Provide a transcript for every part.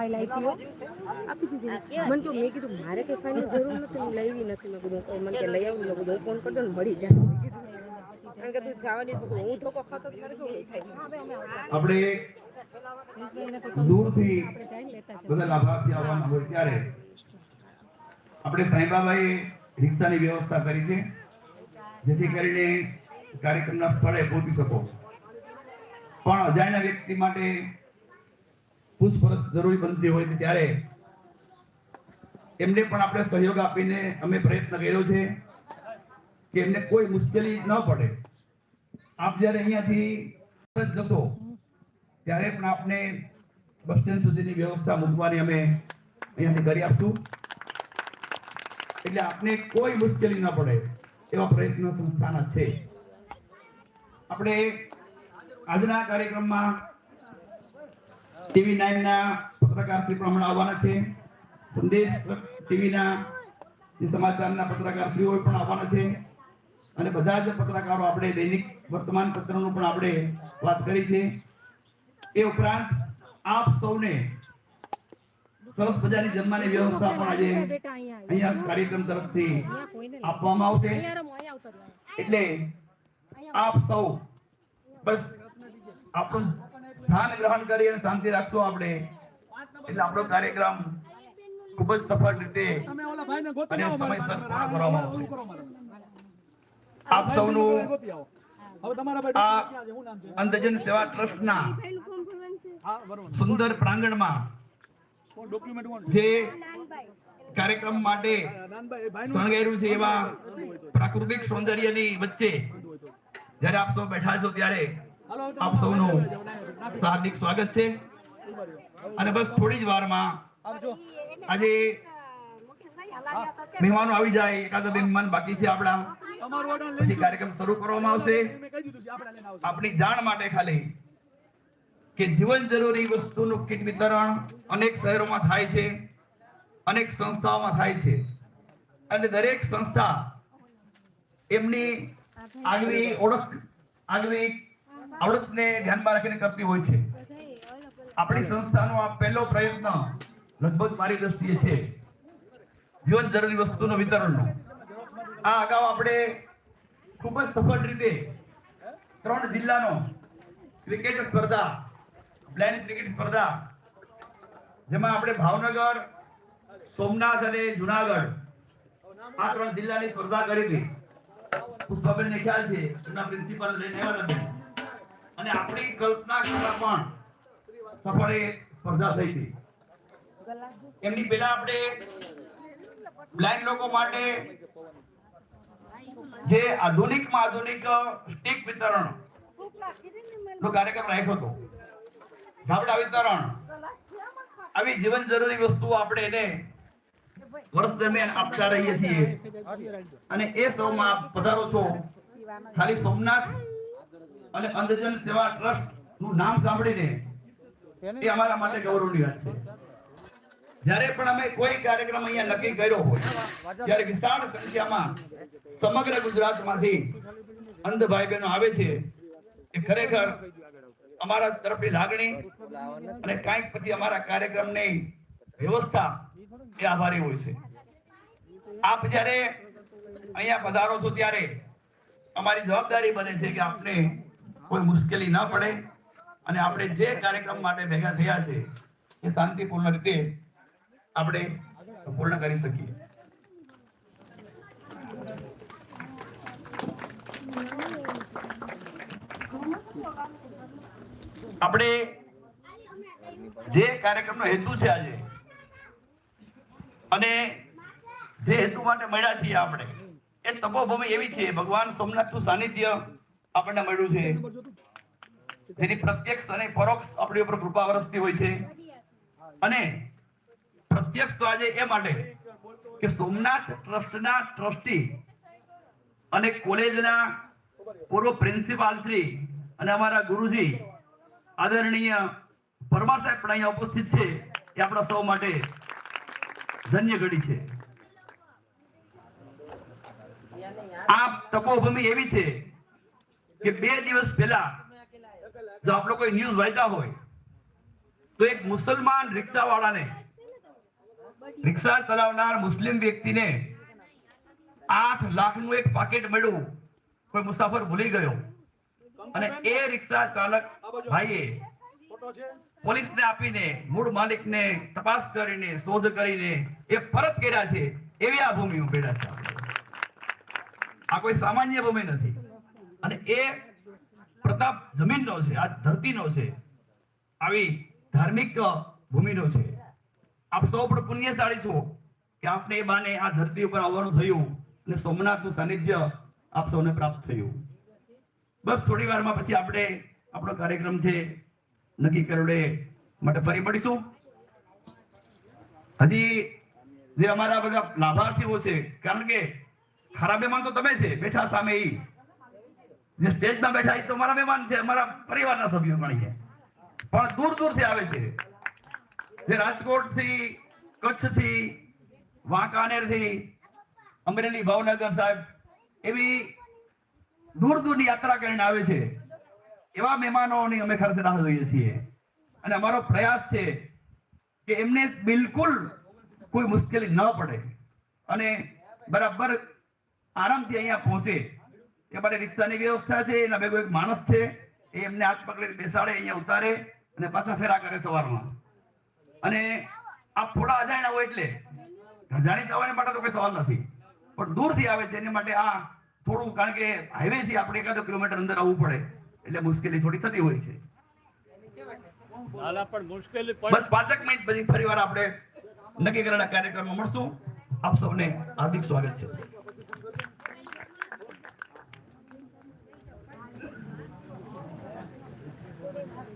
File આપી હોય આપી દીધી. મને તો મેં કીધું મારે કંઈ ફાઇલની જરૂર નથી હું લેવી નથી. મેં કીધું મને કે લઈ આવું. મેં કીધું ફોન કરજો ને મળી જાય. કારણ કે તું જવાની હું ઠોકો ખાતો મારે આપણે દૂરથી બધા લાભાર્થી આવવાનું હોય ત્યારે આપણે સાંઈબાબાએ રિક્ષાની વ્યવસ્થા કરી છે જેથી કરીને કાર્યક્રમના સ્થળે પહોંચી શકો. પણ અજાણ્યા વ્યક્તિ માટે પૂછપરછ જરૂરી બનતી હોય ત્યારે એમને પણ આપણે સહયોગ આપીને અમે પ્રયત્ન કર્યો છે કે એમને કોઈ મુશ્કેલી ન પડે. આપ જ્યારે અહીંયાથી જશો, ત્યારે પણ આપને બસ સ્ટેન્ડ સુધીની વ્યવસ્થા મૂકવાની અમે અહીંયાથી કરી આપશું. એટલે આપને કોઈ મુશ્કેલી ન પડે એવા પ્રયત્ન સંસ્થાના છે. આપણે આજના કાર્યક્રમમાં ટીવી નાઇનના પત્રકાર શ્રી પણ હમણાં આવવાના છે સંદેશ ટીવીના જે સમાચારના પત્રકાર શ્રીઓ પણ આવવાના છે અને બધા જ પત્રકારો આપણે દૈનિક વર્તમાન પત્રનું પણ આપણે વાત કરી છે એ ઉપરાંત આપ સૌને સરસ મજાની જમવાની વ્યવસ્થા પણ આજે અહીંયા કાર્યક્રમ તરફથી. આપવામાં આવશે. એટલે આપ સૌ બસ આપણું સ્થાન ગ્રહણ કરી અને શાંતિ રાખશો આપણે. એટલે આપણો કાર્યક્રમ ખૂબ જ સફળ રીતે અને સમયસર. પૂર્ણ કરવામાં આવશે. આપ સૌનું? અંધજન સેવા ટ્રસ્ટના હા, સુંદર પ્રાંગણમાં જે કાર્યક્રમ માટે શણગાર્યું છે એવા પ્રાકૃતિક સૌંદર્યની વચ્ચે. જ્યારે આપ સૌ બેઠા છો ત્યારે આપ સૌનું હાર્દિક સ્વાગત છે. અને બસ થોડી જ વારમાં આજે મહેમાનો આવી જાય એકાદ બે મહેમાન બાકી છે આપણા. પછી કાર્યક્રમ શરૂ કરવામાં આવશે. આપણી જાણ માટે ખાલી કે જીવન જરૂરી વસ્તુનું કીટ વિતરણ અનેક શહેરોમાં થાય છે અનેક સંસ્થાઓમાં થાય છે. અને દરેક સંસ્થા એમની આગવી ઓળખ આગવી આવડતને ધ્યાનમાં રાખીને કરતી હોય છે. આપણી સંસ્થાનો આ પહેલો પ્રયત્ન લગભગ મારી દ્રષ્ટિએ છે. જીવન જરૂરી વસ્તુનો વિતરણનો. આ અગાઉ આપણે ખૂબ જ સફળ રીતે ત્રણ જિલ્લાનો ક્રિકેટ સ્પર્ધા બ્લાઇન્ડ ક્રિકેટ સ્પર્ધા, જેમાં આપણે ભાવનગર, સોમનાથ અને જુનાગઢ આ ત્રણ જિલ્લાની સ્પર્ધા કરી હતી. પુષ્પાબેનને ખ્યાલ છે એમના પ્રિન્સિપલ લઈને આવ્યા હતા. અને આપણી કલ્પના કરતા પણ સફળ સ્પર્ધા થઈ હતી. એમની પહેલા આપણે બ્લાઇન્ડ લોકો માટે જે આધુનિકમાં આધુનિક સ્ટીક વિતરણ નો કાર્યક્રમ રાખ્યો હતો. ધાબડા વિતરણ. આવી જીવન જરૂરી વસ્તુઓ આપણે એને વર્ષ દરમિયાન આપતા રહીએ છીએ. અને એ સૌમાં પધારો છો. ખાલી સોમનાથ અને અંધજન સેવા ટ્રસ્ટનું નામ સાંભળીને એ અમારા માટે ગૌરવની વાત છે. જ્યારે પણ અમે કોઈ કાર્યક્રમ અહીંયા નક્કી કર્યો હોય ત્યારે વિશાળ સંખ્યામાં સમગ્ર ગુજરાતમાંથી અંધ ભાઈ બહેનો આવે છે. એ ખરેખર અમારા તરફની લાગણી અને કાંઈક પછી અમારા કાર્યક્રમની વ્યવસ્થા એ આભારી હોય છે. આપ જ્યારે અહીંયા પધારો છો ત્યારે અમારી જવાબદારી બને છે કે આપને કોઈ મુશ્કેલી ન પડે અને આપણે જે કાર્યક્રમ માટે ભેગા થયા છે, એ શાંતિપૂર્ણ રીતે આપણે પૂર્ણ કરી શકીએ. આપણે જે કાર્યક્રમનો હેતુ છે આજે, અને જે હેતુ માટે મળ્યા છીએ આપણે, એ તપોભૂમિ એવી છે, ભગવાન સોમનાથનું સાનિધ્ય આપણને મળ્યું છે. જેની પ્રત્યક્ષ અને પરોક્ષ આપણી ઉપર કૃપા વરસતી હોય છે. અને પ્રત્યક્ષ તો આજે એ માટે કે સોમનાથ ટ્રસ્ટના ટ્રસ્ટી અને કોલેજના પૂર્વ પ્રિન્સિપાલ શ્રી અને અમારા ગુરુજી આદરણીય પરમાર સાહેબ પણ અહીંયા ઉપસ્થિત છે એ આપણા સૌ માટે ધન્ય ઘડી છે. આ તપોભૂમિ એવી છે કે બે દિવસ પહેલા જો આપ લોકો ન્યૂઝ વાંચ્યા હોય, તો એક મુસલમાન રિક્ષા વાળાને રિક્ષા ચલાવનાર મુસ્લિમ વ્યક્તિને આઠ લાખનું એક પાકેટ મળ્યું. કોઈ મુસાફર ભૂલી ગયો. અને એ રિક્ષા ચાલક ભાઈએ પોલીસને આપીને, મૂળ માલિકને તપાસ કરીને, શોધ કરીને એ પરત કર્યા છે. એવી આ ભૂમિ ઉભેડા છે. આ કોઈ સામાન્ય ભૂમિ નથી. અને એ પ્રતાપ જમીનનો છે, આ ધરતીનો છે, આવી ધાર્મિક ભૂમિનો છે. આપ સૌ પણ પુણ્યશાળી છો કે આપને એ બાને આ ધરતી ઉપર આવવાનું થયું અને સોમનાથનું સાનિધ્ય આપ સૌને પ્રાપ્ત થયું. બસ થોડી વારમાં પછી આપણે આપણો કાર્યક્રમ છે, નક્કી કરોડે માટે ફરી મળીશું. હજી જે અમારા બધા લાભાર્થીઓ છે, કારણ કે ખરાબે મહેમાન તો તમે છે, બેઠા સામે ઈ. જે સ્ટેજમાં બેઠા એ તો મારા મહેમાન છે અમારા પરિવારના સભ્યો પણ છે. પણ દૂર દૂરથી આવે છે. જે રાજકોટથી કચ્છથી વાંકાનેરથી અમરેલી ભાવનગર સાહેબ, એવી દૂર દૂરની યાત્રા કરીને આવે છે. એવા મહેમાનોની અમે ખરેખર રાહ જોઈએ છીએ. અને અમારો પ્રયાસ છે કે એમને બિલકુલ કોઈ મુશ્કેલી ન પડે. અને બરાબર આરામથી અહીંયા પહોંચે. એ માટે રિક્ષાની વ્યવસ્થા છે એના ભેગો એક માણસ છે એ એમને હાથ પકડી બેસાડે અહીંયા ઉતારે અને પાછા ફેરા કરે સવારમાં. અને આપ થોડા અજાણ્યા હોય એટલે. જાણીતા હોય માટે તો કોઈ સવાલ નથી. પણ દૂરથી આવે છે એની માટે આ થોડું કારણ કે હાઈવે થી આપણે એકાદો કિલોમીટર અંદર આવવું પડે. એટલે મુશ્કેલી થોડી થતી હોય છે. બસ પાંચક મિનિટ પછી ફરી વાર આપણે નક્કી કરેલા કાર્યક્રમમાં મળશું. આપ સૌને હાર્દિક સ્વાગત છે.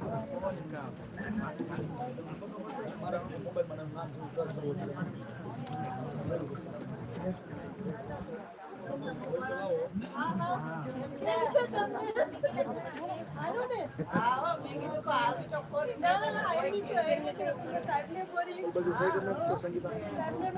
નથી દેતા સંગીતા મોબાઈલ ઉપર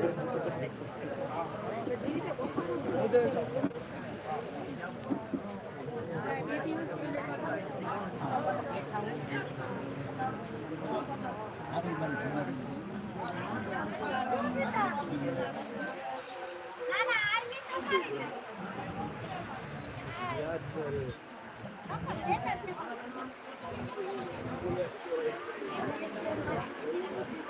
સિંગર છે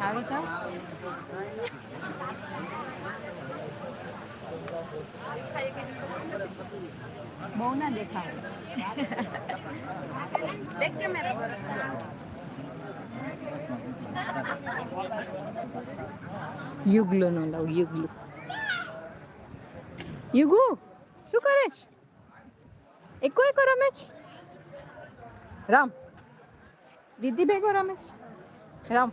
આવી જાઓ બહુ ના દેખાય યુગલો નો લવ યુગલો યુગુ શું કરે છે એકો એકો રમે છે રામ. દીદી ભેગો રમે છે રામ.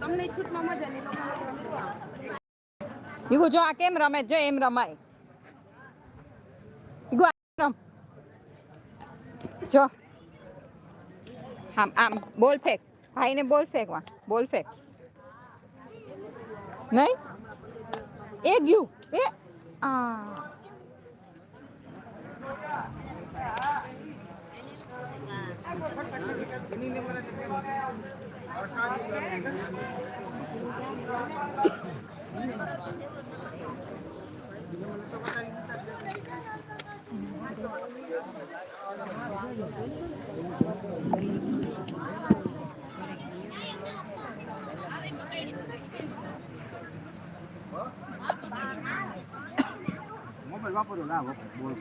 તમને છૂટમાં મજા નહીં લોકોને ઈગો જો આ કેમ રમે? જો એમ રમાય. ઈગો રમ? જો. આમ આમ બોલ ફેંક. ભાઈને બોલ ફેંકવા. બોલ ફેંક. નહીં? એ ગયું એ આ મોબાઈલ વાપરો ના વાપરો બોલ.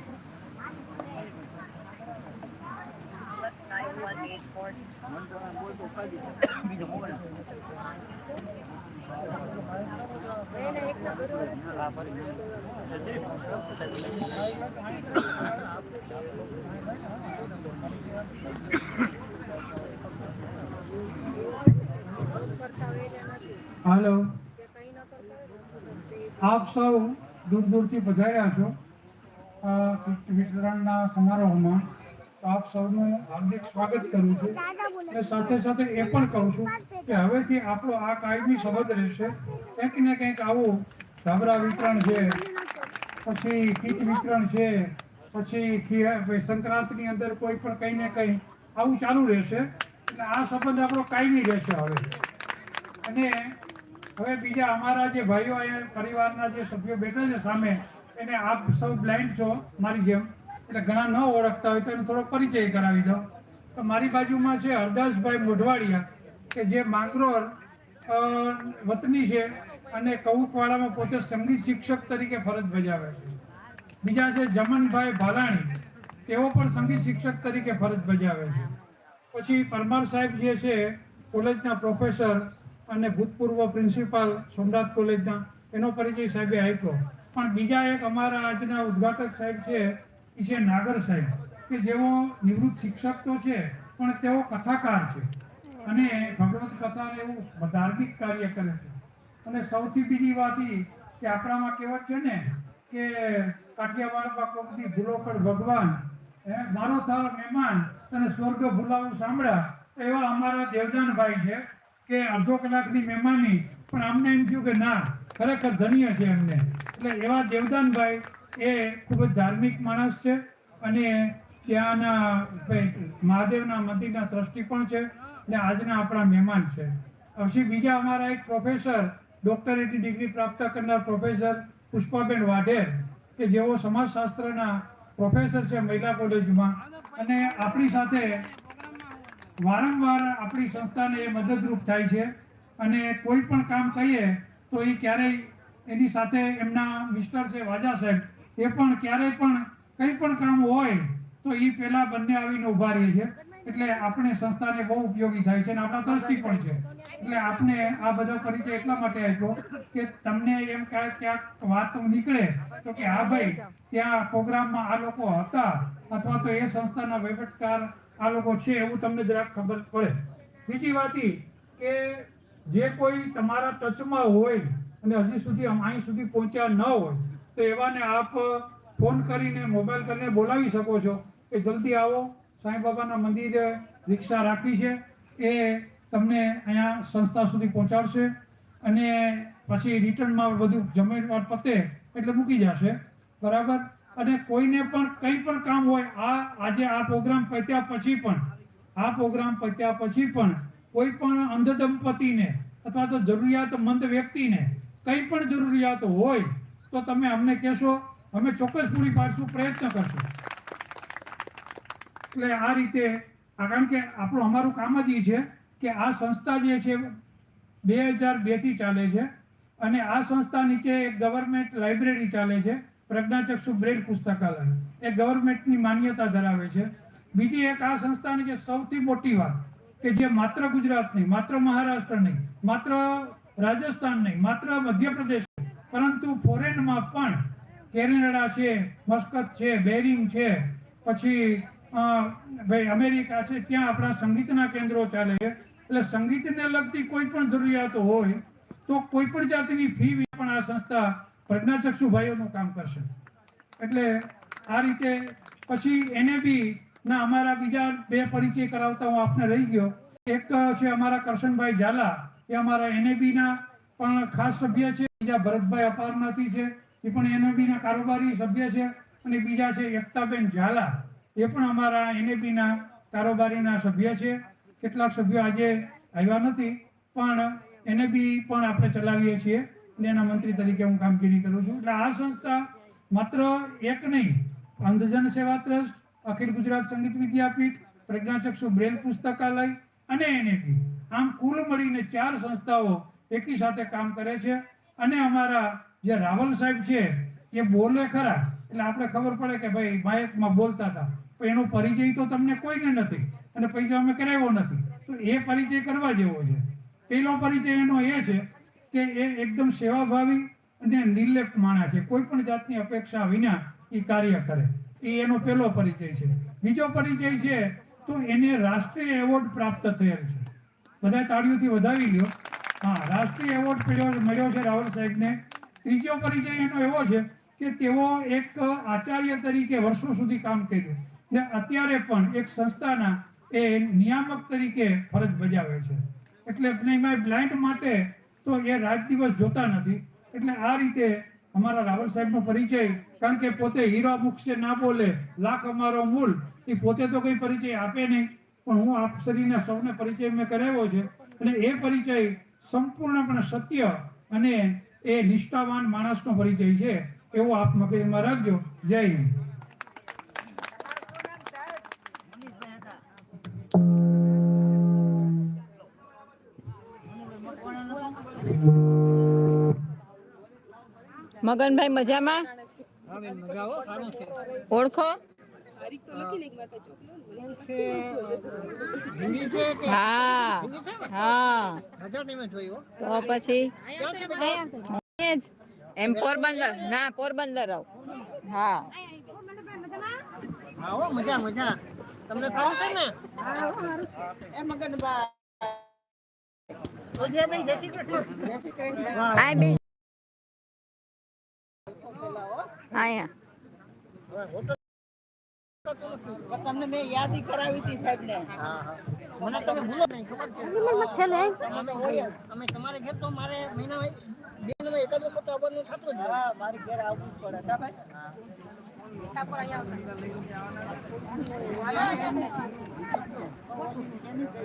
હાલો. આપ સૌ દૂર દૂરથી પધાર્યા છો આ વિતરણના સમારોહમાં આપ સૌનું હાર્દિક સ્વાગત કરું છું. અને સાથે સાથે એ પણ કહું છું કે હવેથી આપણો આ કાયમી સંબંધ રહેશે. કંઈક ને કંઈક આવું ધાબરા વિતરણ છે, પછી કીટ વિતરણ છે, પછી સંક્રાંતની અંદર કોઈ પણ કંઈ ને કંઈ આવું ચાલુ રહેશે. એટલે આ સંબંધ આપણો કાયમી રહેશે હવે. અને હવે બીજા અમારા જે ભાઈઓ પરિવારના જે સભ્યો બેઠા છે સામે એને આપ સૌ બ્લાઇન્ડ છો મારી જેમ. એટલે ઘણા ન ઓળખતા હોય તો એનો થોડો પરિચય કરાવી દો તો મારી બાજુમાં છે હરદાસભાઈ મોઢવાડિયા, કે જે માંગરોળ વતની છે અને કૌકવાડામાં પોતે સંગીત શિક્ષક તરીકે ફરજ બજાવે છે. બીજા છે જમનભાઈ ભાલાણી, તેઓ પણ સંગીત શિક્ષક તરીકે ફરજ બજાવે છે. પછી પરમાર સાહેબ જે છે કોલેજના પ્રોફેસર અને ભૂતપૂર્વ પ્રિન્સિપાલ સોમનાથ કોલેજના, એનો પરિચય સાહેબે આપ્યો. પણ બીજા એક અમારા આજના ઉદ્ઘાટક સાહેબ છે, એ છે નાગર સાહેબ, કે જેઓ નિવૃત્ત શિક્ષક તો છે, પણ તેઓ કથાકાર છે. અને ભગવત કથાને એવું ધાર્મિક કાર્ય કરે છે. અને સૌથી બીજી વાત એ કે આપણામાં કહેવત છે ને, કે કાઠિયાવાડમાં કોકથી ભૂલો પણ ભગવાન, હે, મારો થાળ મહેમાન અને સ્વર્ગ ભૂલાવું સાંભળ્યા, એવા અમારા દેવદાનભાઈ છે. કે અડધો કલાકની મહેમાની, પણ અમને એમ થયું કે ના, ખરેખર ધન્ય છે એમને. એટલે એવા દેવદાનભાઈ એ ખૂબ જ ધાર્મિક માણસ છે અને ત્યાંના મહાદેવના મંદિરના ટ્રસ્ટી પણ છે અને આજના આપણા મહેમાન છે. પછી બીજા અમારા એક પ્રોફેસર ડોક્ટરેટની ડિગ્રી પ્રાપ્ત કરનાર પ્રોફેસર પુષ્પાબેન વાઢેર, કે જેઓ સમાજશાસ્ત્રના પ્રોફેસર છે મહિલા કોલેજમાં. અને આપણી સાથે વારંવાર આપણી સંસ્થાને એ મદદરૂપ થાય છે અને કોઈ પણ કામ કહીએ તો એ ક્યારેય એની સાથે એમના મિસ્ટર છે વાજા સાહેબ, એ પણ ક્યારેય પણ કંઈ પણ કામ હોય તો એ પહેલાં બંને આવીને ઊભા રહે છે. એટલે આપણે સંસ્થાને બહુ ઉપયોગી થાય છે અને આપણા ટ્રસ્ટી પણ છે. એટલે આપને આ બધો પરિચય એટલા માટે આપ્યો કે તમને એમ ક્યાંક ક્યાંક વાત નીકળે તો કે, હા ભાઈ, ત્યાં પ્રોગ્રામમાં આ લોકો હતા. અથવા તો એ સંસ્થાના વહીવટકાર આ લોકો છે એવું તમને જરાક ખબર પડે. બીજી વાત ઈ કે જે કોઈ તમારા ટચમાં હોય અને હજી સુધી અહીં સુધી પહોંચ્યા ન હોય, તો એવાને આપ ફોન કરીને, મોબાઈલ કરીને બોલાવી શકો છો કે જલ્દી આવો. સાંઈ બાબાના મંદિરે રિક્ષા રાખી છે એ તમને અહીંયા સંસ્થા સુધી પહોંચાડશે અને પછી રિટર્નમાં બધું જમીનવાર પતે એટલે મૂકી જશે. બરાબર? અને કોઈને પણ કંઈ પણ કામ હોય, આ આજે આ પ્રોગ્રામ પત્યા પછી પણ, આ પ્રોગ્રામ પત્યા પછી પણ કોઈ પણ અંધ દંપતીને અથવા તો જરૂરિયાતમંદ વ્યક્તિને કંઈ પણ જરૂરિયાત હોય, તો તમે અમને કહેશો, અમે ચોક્કસ પૂરી પાડશું, પ્રયત્ન કરશું. એટલે આ રીતે કારણ કે આપણું અમારું કામ જ એ છે કે આ સંસ્થા જે છે, બે હજાર બેથી ચાલે છે અને આ સંસ્થા નીચે એક ગવર્મેન્ટ લાઇબ્રેરી ચાલે છે. પ્રજ્ઞાચક્ષુ બ્રેલ પુસ્તકાલય. એ ગવર્મેન્ટની માન્યતા ધરાવે છે. બીજી એક આ સંસ્થાની જે સૌથી મોટી વાત, કે જે માત્ર ગુજરાત નહીં, માત્ર મહારાષ્ટ્ર નહીં, માત્ર રાજસ્થાન નહીં, માત્ર મધ્યપ્રદેશ પરંતુ ફોરેનમાં પણ કેનેડા છે, મસ્કત છે, બેરિંગ છે, પછી ભાઈ અમેરિકા છે, ત્યાં આપણા સંગીતના કેન્દ્રો ચાલે છે. એટલે સંગીતને લગતી કોઈ પણ જરૂરિયાતો હોય, તો કોઈ પણ જાતની ફી પણ આ સંસ્થા પ્રજ્ઞાચક્ષુ ભાઈઓનું કામ કરશે. એટલે આ રીતે પછી એને બી ના અમારા બીજા બે પરિચય કરાવતા હું આપને રહી ગયો. એક છે અમારા કરશનભાઈ ઝાલા, એ અમારા એનએબી ના પણ ખાસ સભ્ય છે. બીજા ભરતભાઈ અપારનાથી છે. એ પણ એનએબી ના કારોબારી સભ્ય છે. અને બીજા છે એકતાબેન ઝાલા, એ પણ અમારા એનએબી ના કારોબારીના સભ્ય છે. કેટલાક સભ્યો આજે આવ્યા નથી, પણ એને બી પણ આપણે ચલાવીએ છીએ. અને એના મંત્રી તરીકે હું કામગીરી કરું છું. એટલે આ સંસ્થા માત્ર એક નહીં, અંધજન સેવા ટ્રસ્ટ, અખિલ ગુજરાત સંગીત વિદ્યાપીઠ, પ્રજ્ઞાચક્ષુ બ્રેલ પુસ્તકાલય અને એનએપી આમ કુલ મળીને ચાર સંસ્થાઓ એકી સાથે કામ કરે છે. અને અમારા જે રાવલ સાહેબ છે, એ બોલે ખરા. એટલે આપણે ખબર પડે કે ભાઈ માયકમાં બોલતા હતા. પણ એનો પરિચય તો તમને કોઈને નથી. અને પૈસા અમે કરાવ્યો નથી. તો એ પરિચય કરવા જેવો છે. પહેલો પરિચય એનો એ છે કે એ એકદમ સેવાભાવી અને નિર્લેપ માણસ છે. કોઈ પણ જાતની અપેક્ષા વિના એ કાર્ય કરે. એ એનો પહેલો પરિચય છે. બીજો પરિચય છે, તો એને રાષ્ટ્રીય એવોર્ડ પ્રાપ્ત થયેલ છે. બધા તાળીઓથી વધાવી લ્યો. હા, રાષ્ટ્રીય એવોર્ડ મળ્યો છે રાવલ સાહેબને. ત્રીજો પરિચય એનો એવો છે કે તેઓ એક આચાર્ય તરીકે વર્ષો સુધી કામ કર્યું. ને અત્યારે પણ એક સંસ્થાના એ નિયામક તરીકે ફરજ બજાવે છે. એટલે એમાં બ્લાઇન્ડ માટે તો એ રાત દિવસ જોતા નથી. એટલે આ રીતે અમારા રાવલ સાહેબનો પરિચય, કારણ કે પોતે હીરો મુખશે ના બોલે, લાખ અમારો મૂલ એ પોતે તો કઈ પરિચય આપે નહીં. પણ હું આપ શરીરના સૌને પરિચય મેં કરાવ્યો છે. અને એ પરિચય સંપૂર્ણપણે સત્ય અને એ નિષ્ઠાવાન માણસનો પરિચય છે. એવો આપ મગજમાં રાખજો. જય હિન્દ. મગનભાઈ મજામાં? ઓળખો? હા હા. તો પછી. એમ પોરબંદર ના પોરબંદર આવ હા. આવો મજા મજા. તમને ને? જય શ્રી કૃષ્ણ. અહીંયા. તમને મેં યાદી કરાવી હતી સાહેબ ને હા, હા. મને તમે ભૂલો નહીં ખબર છે? હોઈએ. અમે તમારે ઘેર તો મારે મહિના બે મહિનામાં એકાદ વખત આવવાનું થતું જ. હા મારી ઘેર આવવું જ પડે. ભાઈ?